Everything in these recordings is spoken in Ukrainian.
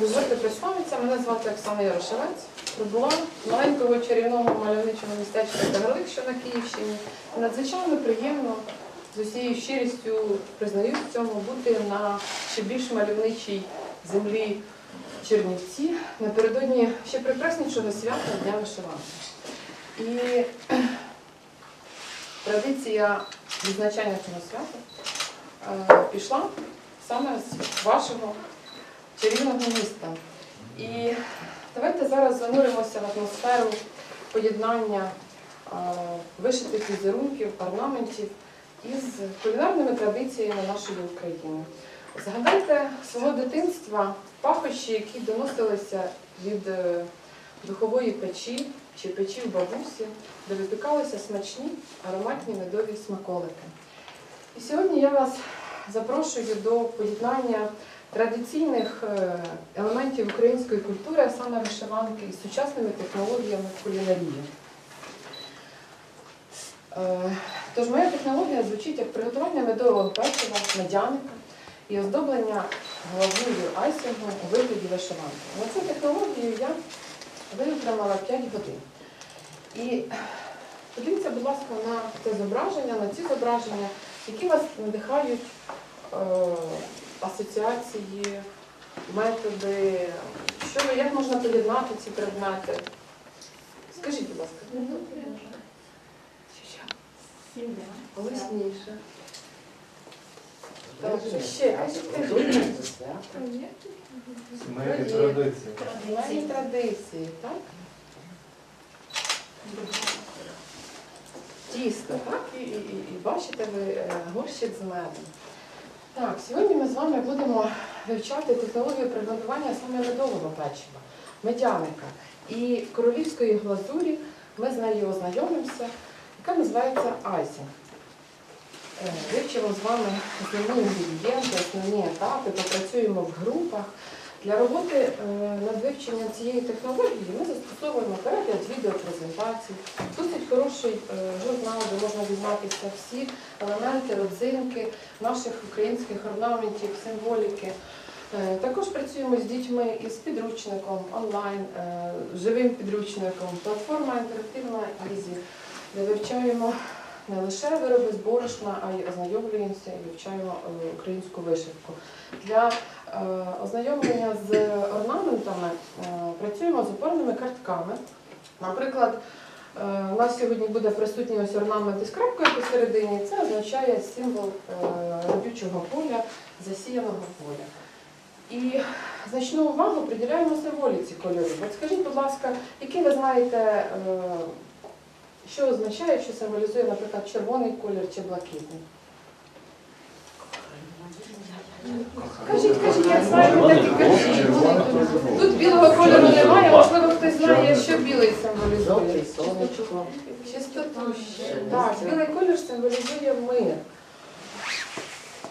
дозвольте представитися. Мене звати Оксана Ярошевець. Прибула маленького чарівного мальовничого містечка Кагарлик, що на Київщині. Надзвичайно приємно з усією щирістю признаюсь в цьому бути на ще більш мальовничій землі Чернівці напередодні ще прекраснішого свята Дня вишиванки. І традиція відзначання цього свята е, пішла саме з вашого чарівного міста. І давайте зараз зануримося в атмосферу поєднання вишитих візерунків, орнаментів із кулінарними традиціями нашої України. Згадайте свого дитинства пахощі, які доносилися від е, духової печі чи печі в бабусі, де випікалися смачні ароматні медові смаколики. І сьогодні я вас запрошую до поєднання традиційних е, елементів української культури, а саме вишиванки, із сучасними технологіями кулінарії. Е, Тож моя технологія звучить як приготування медового печива, медяника і оздоблення головною айсингом у вигляді вишиванки. На цю технологію я витримала 5 годин. І подивіться, будь ласка, на це зображення, на ці зображення, які вас надихають е, асоціації, методи, що, як можна поєднати ці предмети. Скажіть, будь ласка, голосніше. Так, ще, кажіть, кажіть. Сімейні традиції. Сімейні традиції, так? Тісто, так? І, і, і, і бачите ви е, горщик з медом. Так, сьогодні ми з вами будемо вивчати технологію приготування саме медового печива, медяника і королівської глазурі. Ми з нею ознайомимося, яка називається айсінг. Е, Вивчимо з вами основні інгредієнти, основні етапи, попрацюємо в групах. Для роботи е, над вивченням цієї технології ми застосовуємо перегляд відеопрезентацій, досить хороший е, журнал, де можна дізнатися всі елементи, родзинки наших українських орнаментів, символіки. Е, Також працюємо з дітьми із підручником онлайн, живим підручником, платформа інтерактивна Ізі, де вивчаємо не лише вироби з борошна, а й ознайомлюємося і вивчаємо українську вишивку. Для ознайомлення з орнаментами е, працюємо з опорними картками. Наприклад, е, у нас сьогодні буде присутній ось орнамент із крапкою посередині. Це означає символ е, родючого поля, засіяного поля. І значну увагу приділяємо символіці кольорів. От скажіть, будь ласка, які ви знаєте, е, що означає, що символізує, наприклад, червоний колір чи блакитний? Кажіть, кажіть, як знаєте, так і кажіть. Тут білого кольору немає, можливо, хтось знає, що білий символізує. Чистоту. Так, білий колір символізує мир.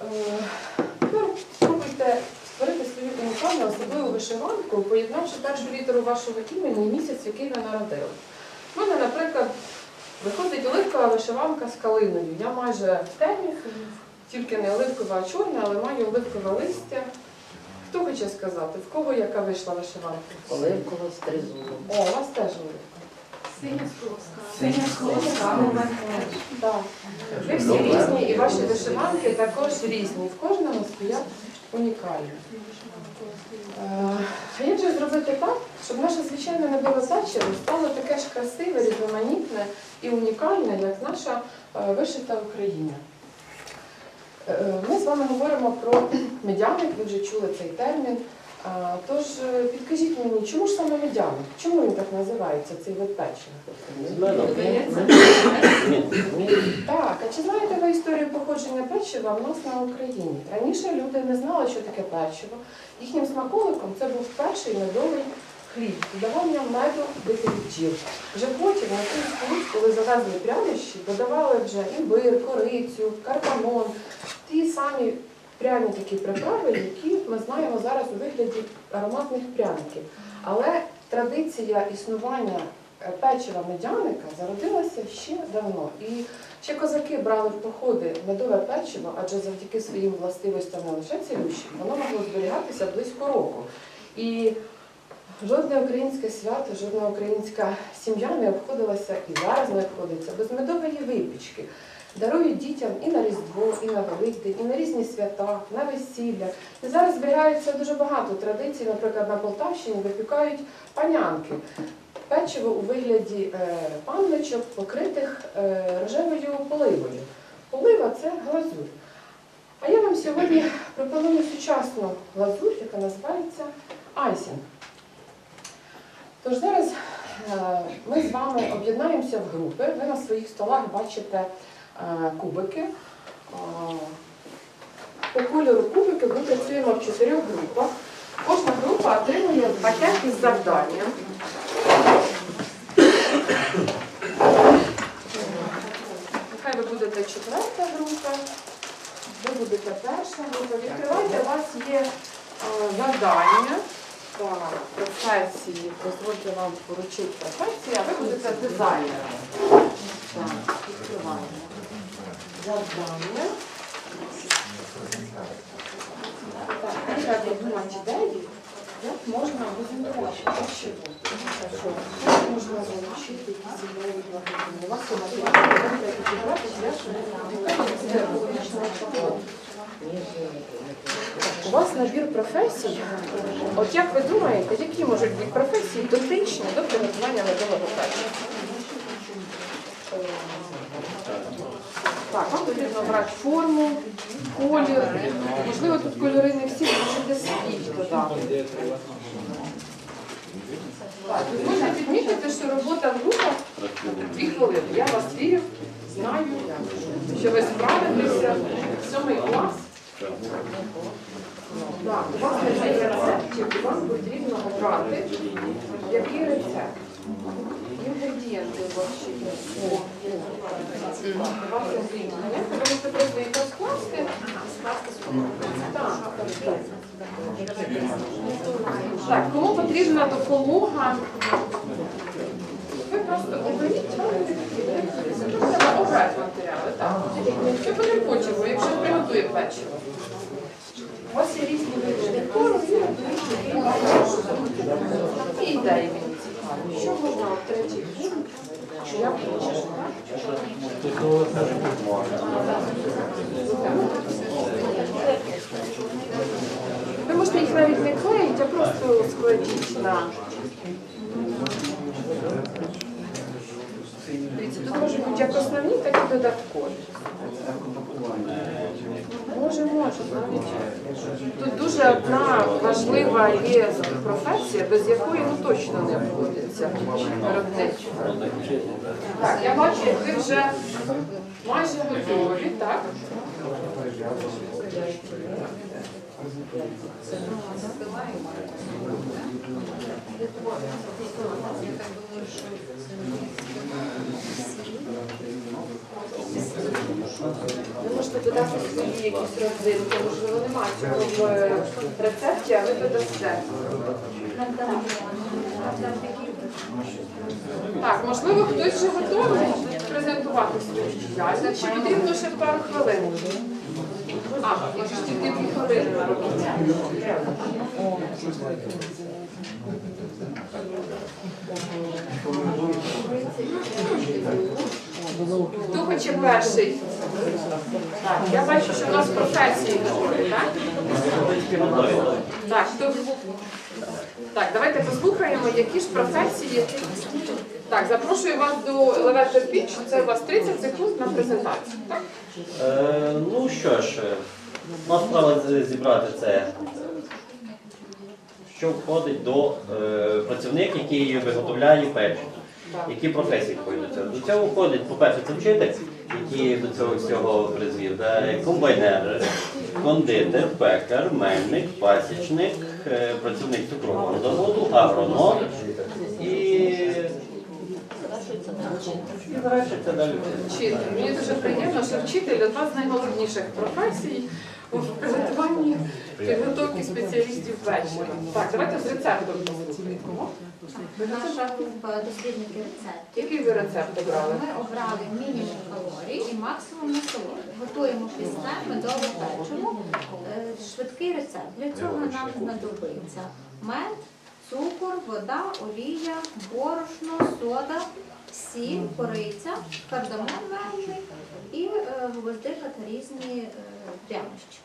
Е, спробуйте створити свою унікальну особливу вишиванку, поєднавши першу літеру вашого імені і місяць, який ви народили. У мене, наприклад, виходить оливкова вишиванка з калиною. Я майже в темі, тільки не оливкова, а чорна, але маю оливкове листя. Хто хоче сказати, в кого яка вийшла вишиванка? Оливково з тризубом. О, у вас теж оливка. Так. Ви всі різні, і ваші вишиванки також різні. В кожному своя унікальна. Е, А як же зробити так, щоб наше звичайне небове печиво стало таке ж красиве, різноманітне і унікальне, як наша е, вишита Україна? Е, Ми з вами говоримо про медяник, ви вже чули цей термін. Тож е, підкажіть мені, чому ж саме медяник? Чому він так називається, цей вид печива? Так, а чи знаєте ви історію походження печива в нас на Україні? Раніше люди не знали, що таке печиво. Їхнім смаколиком це був перший медовий хліб, додавання меду битих бджіл. Вже потім на цей сполуч, коли завезли прянощі, додавали вже імбир, корицю, каркамон, ті самі пряні приправи, які ми знаємо зараз у вигляді ароматних пряників. Але традиція існування е, печива медяника зародилася ще давно. І ще козаки брали в походи медове печиво, адже завдяки своїм властивостям не лише цілющим, воно могло зберігатися близько року. І жодне українське свято, жодна українська сім'я не обходилася і зараз не обходиться без медової випічки. Дарують дітям і на Різдво, і на Великдень, і на різні свята, на весілля. І зараз зберігається дуже багато традицій. Наприклад, на Полтавщині випікають панянки. Печиво у вигляді е, панночок, покритих е, рожевою поливою. Полива це глазурь. А я вам сьогодні пропоную сучасну глазурь, яка називається айсінг. Тож зараз е, ми з вами об'єднаємося в групи. Ви на своїх столах бачите кубики. Е, По кольору кубиків ми працюємо в чотирьох групах. Кожна група отримує пакет із завданням. Нехай ви будете четверта група, ви будете перша група. Відкривайте, у вас є е, завдання по професії, дозвольте вам поручити професії, а ви будете дизайнером. Так, відкриваємо. Завдання. Так, треба придумати ідеї, як можна презентувати пищеву. Як можна залучити ідеї благодійні. У вас є матеріали, підібрати для походу. У вас набір професій. От як ви думаєте, які можуть бути професії дотичні до приготування медового печива? Так, вам потрібно обрати форму, колір. Можливо, тут кольори не всі, можете світ додати. Так, ви можете підмітити, що робота в групах дві хвилини. Я вас вірю, знаю, що ви справитеся. Сьомий клас. Так, у вас є рецептів, і вам потрібно обрати, який рецепт. Інгредієнти у вас ще є. О, о. У вас можете просто їх. Так, кому потрібна допомога? Ви просто оберіть, тут треба обрати матеріали. Так. Що буде почерку, якщо приготує печиво? У вас є різні декору, і ідеї. Що можна третій? Я? Ви можете їх навіть не клеїти, а просто складіть на. Дивіться, тут можуть бути як основні, так і додаткові. Може, може, навіть. Тут дуже одна важлива є професія, без якої ну точно не обходиться виробничо. Так, я бачу, ви вже майже готові, так? Ви можете додати свої якісь родзинки, можливо, немає цього в рецепті, а ви додасте. Так, можливо, хтось вже готовий презентувати свою діяльність. Чи потрібно ще пару хвилин? А, ж тільки дві хвилини на роботі. Хто хоче перший? Так, я бачу, що у нас професії говорять, так? Так, хто? Так, давайте послухаємо, які ж професії. Так, запрошую вас до Elevator Pitch. Це у вас 30 секунд на презентацію. Так? Е, ну що ж, е, нас справа зібрати це, що входить до е, працівник, який виготовляє печиво. Які професії входять до цього? До цього входить, по-перше, це вчитель, який до цього всього призвів, да, комбайнер, кондитер, пекар, мельник, пасічник, е, працівник цукрового заводу, агроном і. І далі. Вчитель. Мені дуже приємно, що вчитель одна з найголовніших професій. В приготуванні підготовки спеціалістів вечора. Так, давайте з рецептом послухаємо. Наша група дослідників рецептів. Який ви рецепт обрали? Ми обрали мінімум калорій і максимум насолоди. Готуємо пісне медове печиво. Е, Швидкий рецепт. Для цього нам знадобиться мед, цукор, вода, олія, борошно, сода, сіль, кориця, кардамон мелений і е, гвоздика та різні е, прянощі.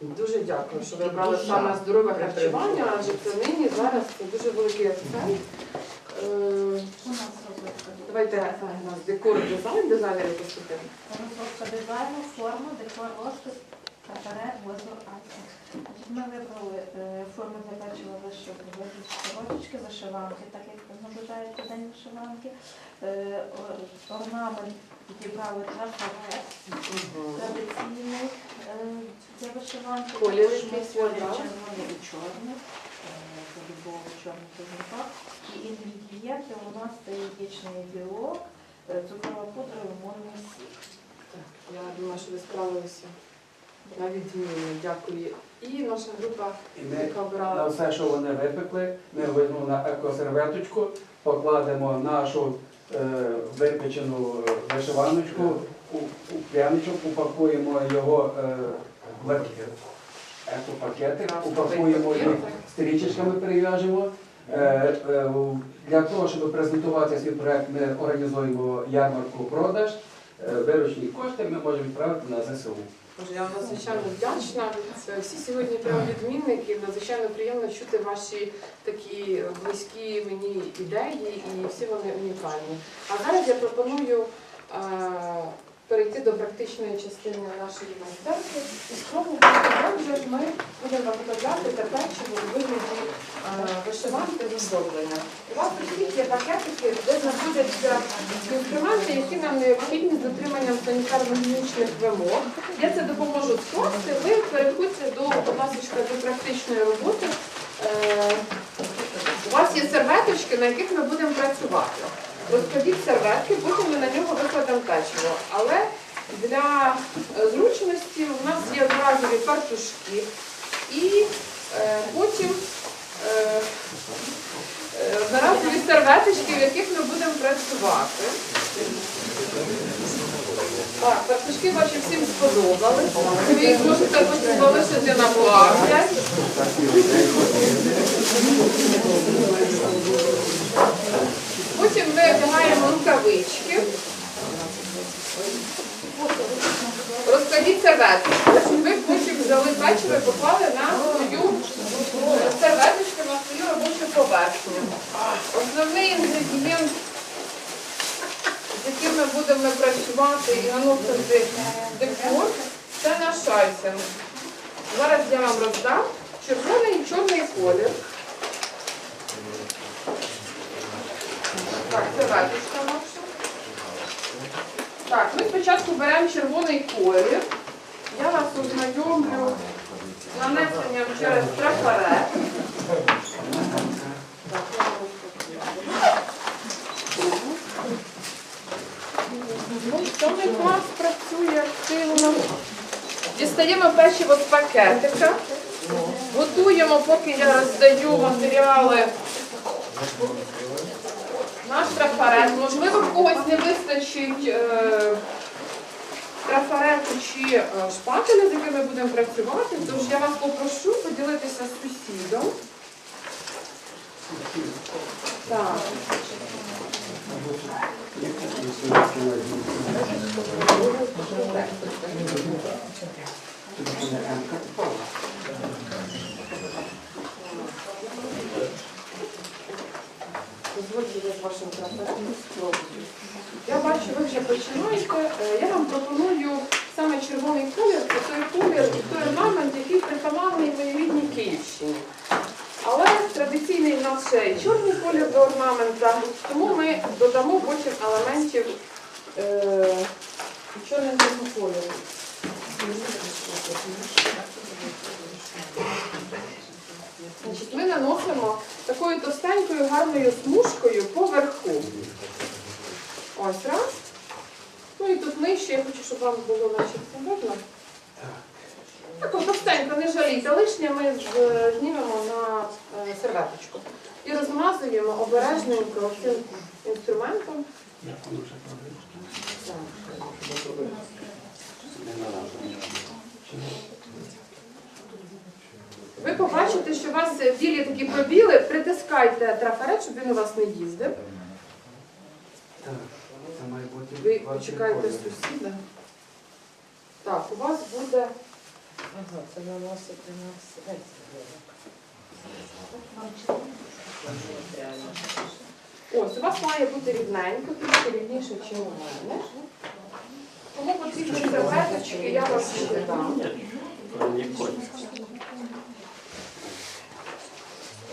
Дуже дякую, що ви обрали саме здорове харчування, адже це нині зараз це дуже великий акцент. Е, Давайте е, у нас декор дизайн, дизайнери послухаємо. Розробка дизайну, форму, декор, розпис, воздух, акція. Значить, Ми вибрали е, форму для печива вишивки, визначити рочечки, вишиванки, так як наближається день вишиванки. Е, ор- Орнамент підібрали трафарет традиційний е, для вишиванки. Колір червоний і чорний, е, це любого чорний кожника. І інгредієнти у нас це яєчний білок, е, цукрова пудра і лимонний сік. Так, Я думаю, що ви справилися на відміну. Дякую. І наша група, І ми яка на все, що вони випекли, ми візьмемо на екосерветочку, покладемо нашу е, випечену вишиваночку пряничок, упакуємо його е, в екопакетик, упакуємо їх стрічечками перев'яжемо. Е, е, Для того, щоб презентувати свій проект, ми організуємо ярмарку продаж. Виручні кошти ми можемо відправити на ЗСУ. Боже, я вам надзвичайно вдячна. Всі сьогодні прямо відмінники. Надзвичайно приємно чути ваші такі близькі мені ідеї, і всі вони унікальні. А зараз я пропоную перейти до практичної частини нашої майстерки і як ж ми будемо виготовляти те печиво у вигляді е, вишиванки з. У вас тут є пакетики, де знаходяться інструменти, які нам необхідні з дотриманням санітарно-гігієнічних вимог. Я це допоможу скласти. Ви переходьте до, ласка, до практичної роботи. Е, У вас є серветочки, на яких ми будемо працювати. Розкладіть серветки, потім ми на нього викладемо печиво. Але для е, зручності у нас є одноразові фартушки і е, потім е, е, одноразові серветочки, в яких ми будемо працювати. Так, фартушки ваші всім сподобались. Ви їх можете потім залишити на пам'ять. Потім ми одягаємо рукавички. Розкладіть серветочку, ви потім взяли печиво і поклали на свою серветочку, на свою робочу поверхню. Основний інгредієнт, з яким ми будемо працювати і наносити декор, це наш шайсинг. Зараз я вам роздам червоний і чорний колір. Так, це веточка наша. Так, ми спочатку беремо червоний колір. Я вас ознайомлю з нанесенням через трафарет. Вам Ну, клас працює активно. Дістаємо печиво з пакетика. Готуємо, поки я роздаю матеріали наш трафарет. Можливо, в когось не вистачить е, трафарету чи е, шпателя, з якими будемо працювати. Тож я вас попрошу поділитися з сусідом. Так. Дозвольте я з вашим трафаретом. Я бачу, ви вже починаєте. Е, Я вам пропоную саме червоний колір, це той колір і той орнамент, який притаманний моїй рідній Київщині. Але традиційний в нас ще чорний колір до орнамента, тому ми додамо потім елементів е, чорного кольору. Значить, ми наносимо такою товстенькою гарною смужкою поверху. Ось раз. Ну і тут нижче, я хочу, щоб вам було наче це видно. Так, простенько, не жалійте. Лишнє ми знімемо на е, серветочку. І розмазуємо обережненько цим інструментом. Ви побачите, що у вас білі такі пробіли, притискайте трафарет, щоб він у вас не їздив. Ви 20 почекаєте сусіда. Так, у вас буде Ага, це наносити на все. Ось, у вас має бути рівненько, трішки рівніше, ніж у мене. Тому потрібні серветочки, я ще дам. Ніколи.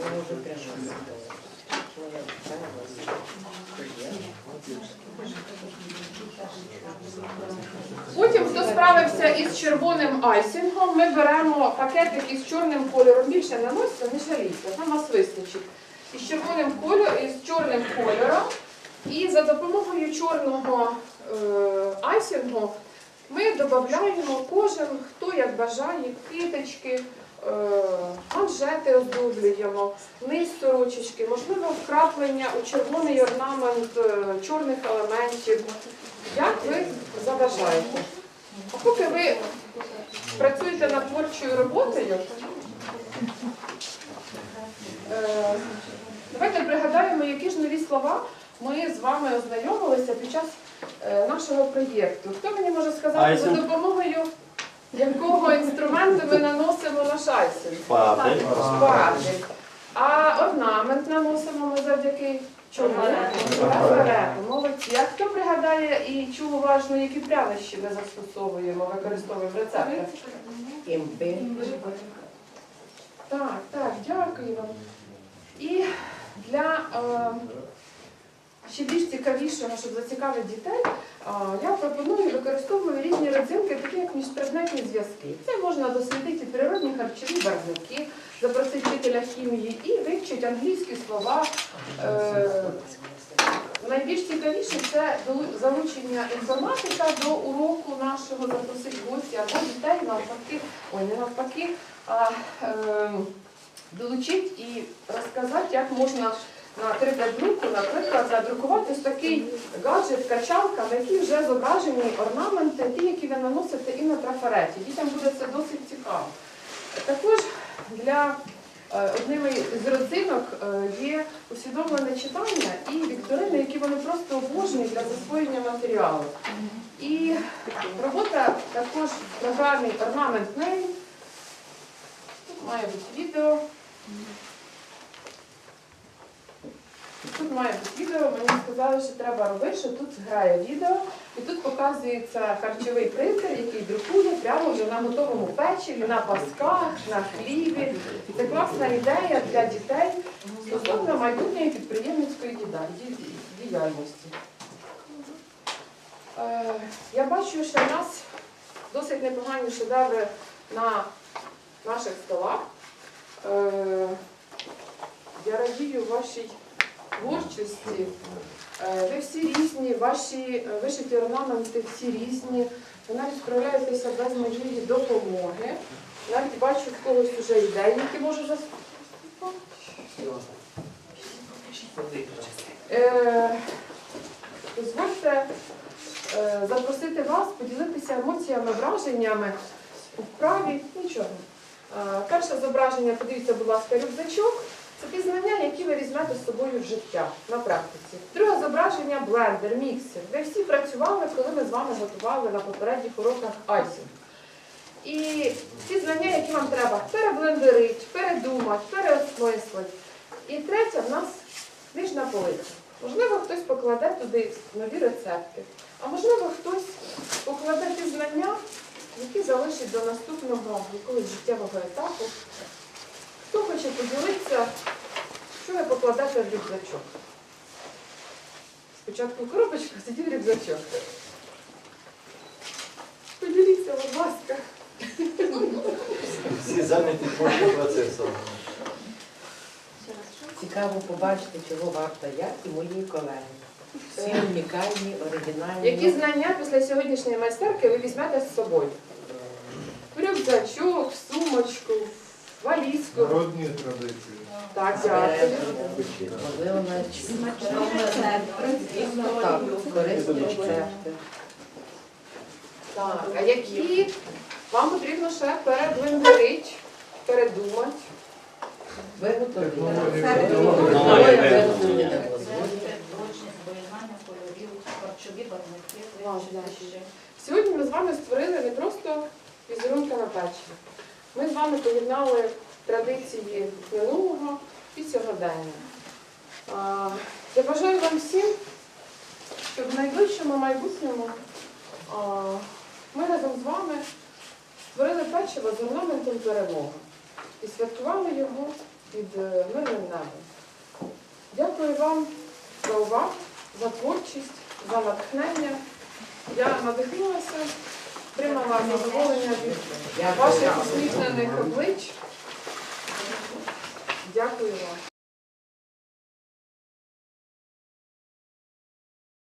Я вже прямо Моя Потім, хто справився із червоним айсингом, ми беремо пакетик із чорним кольором. Більше наносите, не жалійте, там вас вистачить. Із червоним кольором, із чорним кольором. І за допомогою чорного е, айсингу ми додаємо кожен, хто як бажає, киточки, е, манжети оздоблюємо, низ сорочечки, можливо, вкраплення у червоний орнамент е, чорних елементів. Як ви заважаєте? А поки ви працюєте над творчою роботою, е, давайте пригадаємо, які ж нові слова ми з вами ознайомилися під час е, нашого проєкту. Хто мені може сказати, за допомогою якого інструменту ми наносимо айсинг? Шпатель. Шпатель. А орнамент наносимо ми завдяки чому? Трафарету. Молодці. А хто пригадає і чув уважно, які прянощі ми застосовуємо, використовуємо в рецептах? Імбир. Так, так, дякую вам. І для е, ще більш цікавішого, щоб зацікавити дітей, е, я пропоную використовую різні родзинки, такі як міжпредметні зв'язки. Це можна дослідити природні харчові барвники, запросити вчителя хімії і вивчити англійські слова. Е, Найбільш цікавіше це залучення інформатика до уроку нашого запросити гості або дітей навпаки, ой, не навпаки, а е, долучити і розказати, як можна на 3D-друку, наприклад, надрукувати ось такий гаджет, качалка, на якій вже зображені орнаменти, ті, які ви наносите і на трафареті. Дітям буде це досить цікаво. Також для е, одними з родзинок е, є усвідомлене читання і вікторини, які вони просто обожнюють для засвоєння матеріалу. І робота також програмі Ornament Name. Тут має бути відео. Тут має бути відео, мені сказали, що треба робити, що тут грає відео, і тут показується харчовий принтер, який друкує прямо вже на готовому печиві, на пасках, на хлібі. Це класна ідея для дітей стосовно майбутньої підприємницької діяльності. Е, Я бачу, що в нас досить непогані шедеври на наших столах. Е, Я радію вашій творчості. Е, Ви всі різні, ваші е, вишиті орнаменти всі різні. Ви навіть справляєтеся без моєї допомоги. Навіть бачу в когось вже ідеї, які можу зас... Е, Дозвольте запросити вас поділитися емоціями, враженнями у вправі нічого. Перше зображення, подивіться, будь ласка, рюкзачок. Це ті знання, які ви візьмете з собою в життя на практиці. Друге зображення блендер, міксер. Ви всі працювали, коли ми з вами готували на попередніх уроках айсинг. І ці знання, які вам треба переблендерити, передумати, переосмислити. І третє в нас книжна полиця. Можливо, хтось покладе туди нові рецепти, а можливо, хтось покладе ті знання, які залишить до наступного якогось життєвого етапу. Хто хоче поділитися, що ви покладете в рюкзачок? Спочатку коробочка, тоді в рюкзачок. Поділіться, будь ласка. Всі зайняті творчим процесом. Цікаво побачити, чого варта я і мої колеги. Всі унікальні, оригінальні. Які знання після сьогоднішньої майстерки ви візьмете з собою? В рюкзачок, в сумочку, в валізку. Народні традиції. Так, дякую. Можливо, навіть Смачний рецепт. Так, корисні рецепти. Так, а які вам потрібно ще передвинтерити, передумати? Виготовлення. Сьогодні ми з вами створили не просто візерунки на печиві. Ми з вами поєднали традиції минулого і сьогодення. Я бажаю вам всім, щоб в найближчому майбутньому ми разом з вами створили печиво з орнаментом перемоги і святкували його під е, мирним небом. Дякую вам за увагу, за творчість, за натхнення. Я надихнулася, отримала задоволення від ваших усміхнених облич. Дякую вам.